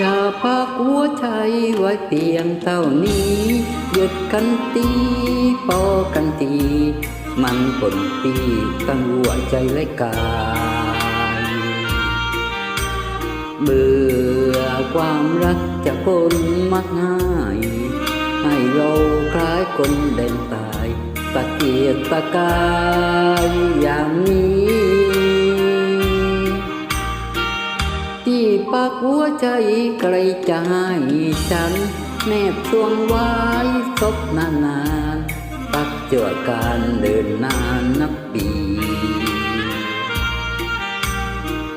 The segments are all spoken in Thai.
จะพักหัวใจไว้เพียงเท่านี้หยุดกันตีพอกันทีมันปนปีตั้งหัวใจและกายเบื่อความรักจะคนมักง่าย ให้เราคล้ายคนเดินตายตะเกียกตะกายอย่างนี้ ปากหัวใจใครจะให้ฉัน แนบช่วงไว้ศพนานๆปักเจวดการเดินนานนับปี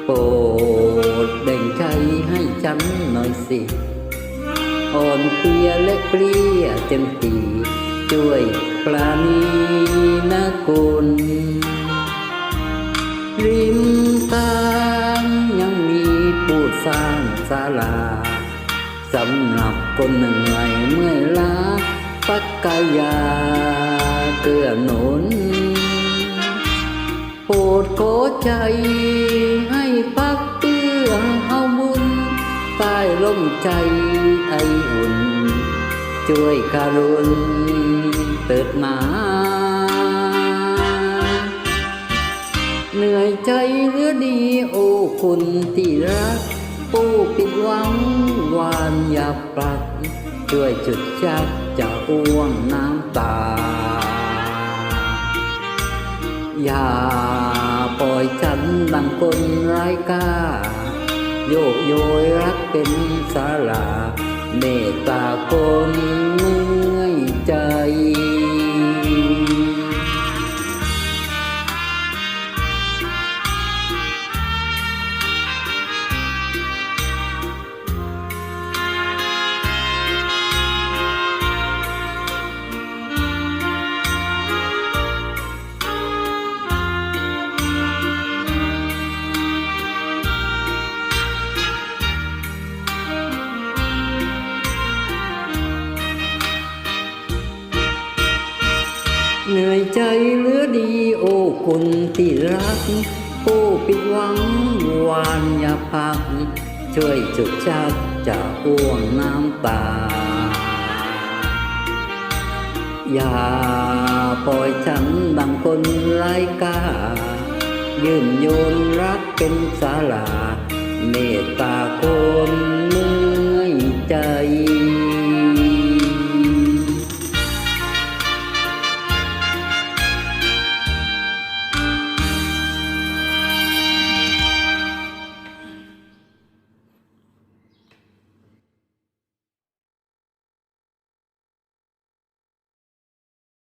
โปรดเด่งใจให้ฉันหน่อยสิ อ่อนเพลียและเปรี้ยเต็มตีช่วยปลาณีนะคุณริม สร้างศาลาสำหรับคนเหนื่อยเมื่อยล้าปักกายาเกื้อหนุนโปรดขอใจให้พักเพื่อเอาบุญใต้ร่มใจไออุ่น ช่วยการุณเติดมาเหนื่อยใจเหลือดีโอ้คุณที่รัก ผู้ผิดหวังวานอย่าปลัก ช่วยจุดชักจะอ้วงน้ำตา อย่าปล่อยฉันดังคนไร้ค่าโยกโยยรักเป็นสาราเมตตาคนเมื่อยใจ ใจเหลือดีโอ้คุณที่รักผู้ผิดหวังหวานอย่าพัก ช่วยจุดชักจะอ้วงน้ำตา อย่าปล่อยฉันดังคนไร้ค่ายืนโยนรักเป็นศาลา เมตตาคนเมื่อใจ